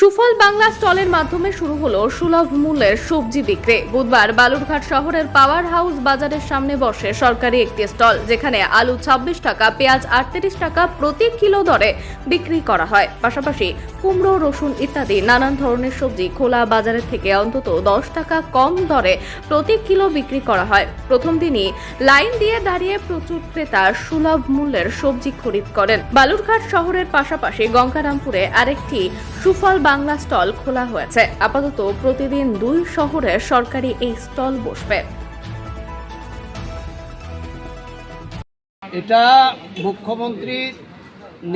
সুফল বাংলা স্টলের মাধ্যমে শুরু হলো সুলভ মূল্যের সবজি বিক্রি। বুধবার বালুরঘাট শহরের পাওয়ার হাউস বাজারের সামনে বসে সরকারি একটি স্টল, যেখানে আলু ছাব্বিশ টাকা, পেঁয়াজ আটত্রিশ টাকা প্রতি কিলো দরে বিক্রি করা হয়। পাশাপাশি কুমড়ো, রসুন ইত্যাদি নানান ধরনের সবজি খোলা বাজারের থেকে অন্তত দশ টাকা কম দরে প্রতি কিলো বিক্রি করা হয়। প্রথম দিনই লাইন দিয়ে দাঁড়িয়ে প্রচুর ক্রেতা সুলভ মূল্যের সবজি খরিদ করেন। বালুরঘাট শহরের পাশাপাশি গঙ্গারামপুরে আরেকটি সুফল বাংলা স্টল খোলা হয়েছে। আপাতত প্রতিদিন দুই শহরে সরকারি এই স্টল বসবে। এটা মুখ্যমন্ত্রীর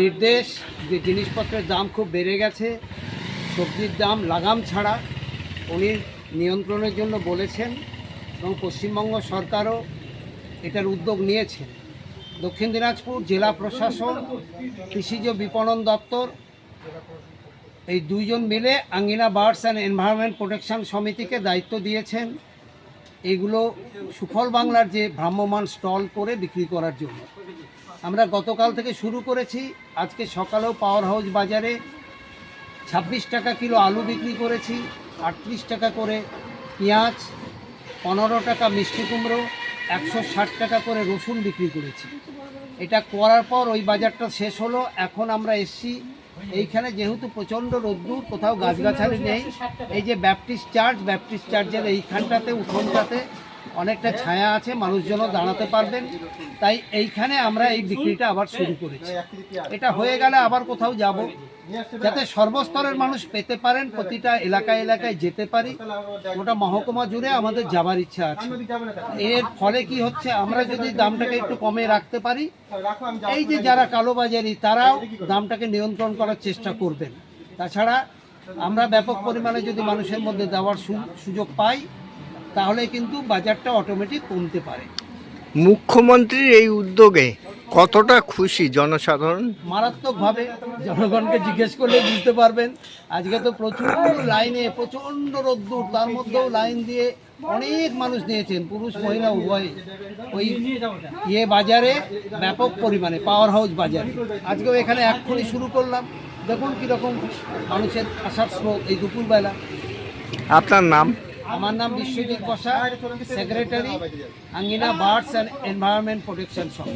নির্দেশ যে জিনিসপত্রের দাম খুব বেড়ে গেছে, সবজির দাম লাগাম ছাড়া। উনি নিয়ন্ত্রণের জন্য বলেছেন এবং পশ্চিমবঙ্গ সরকারও এটার উদ্যোগ নিয়েছেন। দক্ষিণ দিনাজপুর জেলা প্রশাসন, কৃষিজ বিপণন দপ্তর এই দুইজন মিলে Angina birds and environment protection সমিতিকে দায়িত্ব দিয়েছেন। এগুলো সুফল বাংলার যে ভ্রাম্যমান স্টল করে বিক্রি করার জন্য। আমরা গতকাল থেকে শুরু করেছি, আজকে সকালেও পাওয়ার হাউস বাজারে ছাব্বিশ টাকা কিলো আলু বিক্রি করেছি, আটত্রিশ টাকা করে পেঁয়াজ, পনেরো টাকা মিষ্টি কুমড়ো, একশো ষাট টাকা করে রসুন বিক্রি করেছি। এটা করার পর ওই বাজারটা শেষ হলো, এখন আমরা এসছি এইখানে যেহেতু প্রচণ্ড রোদ্দুর, কোথাও গাছগাছালি নেই। এই যে ব্যাপটিস্ট চার্চ ব্যাপটিস্ট চার্চের এইখানটাতে, উঠোনটাতে অনেকটা ছায়া আছে, মানুষজনও দাঁড়াতে পারবেন। তাই এইখানে আমরা এই বিক্রিটা আবার শুরু করেছি। এটা হয়ে গেলে আবার কোথাও যাব। যাতে সর্বস্তরের মানুষ পেতে পারেন, প্রতিটা এলাকায় এলাকায় যেতে পারি। ওটা মহকুমা জুড়ে আমাদের যাবার ইচ্ছা আছে। এর ফলে কি হচ্ছে, আমরা যদি দামটাকে একটু কমে রাখতে পারি, এই যে যারা কালোবাজারি, তারাও দামটাকে নিয়ন্ত্রণ করার চেষ্টা করবেন। তাছাড়া আমরা ব্যাপক পরিমাণে যদি মানুষের মধ্যে দেওয়ার সুযোগ পাই তাহলে কিন্তু বাজারটা অটোমেটিক কমতে পারে। মুখ্যমন্ত্রীর এই উদ্যোগে কতটা খুশি জনসাধারণ? মারাত্মকভাবে জনগণকে জিজ্ঞেস করলে বুঝতে পারবেন। আজকে তো প্রচুর লাইনে প্রচণ্ড রোদ্দুর তার মধ্যেও লাইন দিয়ে অনেক মানুষ নিয়েছেন পুরুষ মহিলা উভয়ে। ওই ইয়ে বাজারে ব্যাপক পরিমাণে পাওয়ার হাউস বাজারে। আজকেও এখানে এক্ষুনি শুরু করলাম। দেখুন কীরকম মানুষের আসার স্রোত এই দুপুরবেলা। আপনার নাম? আমার নাম Biswajit Basa secretary Angina birds and environment protection thank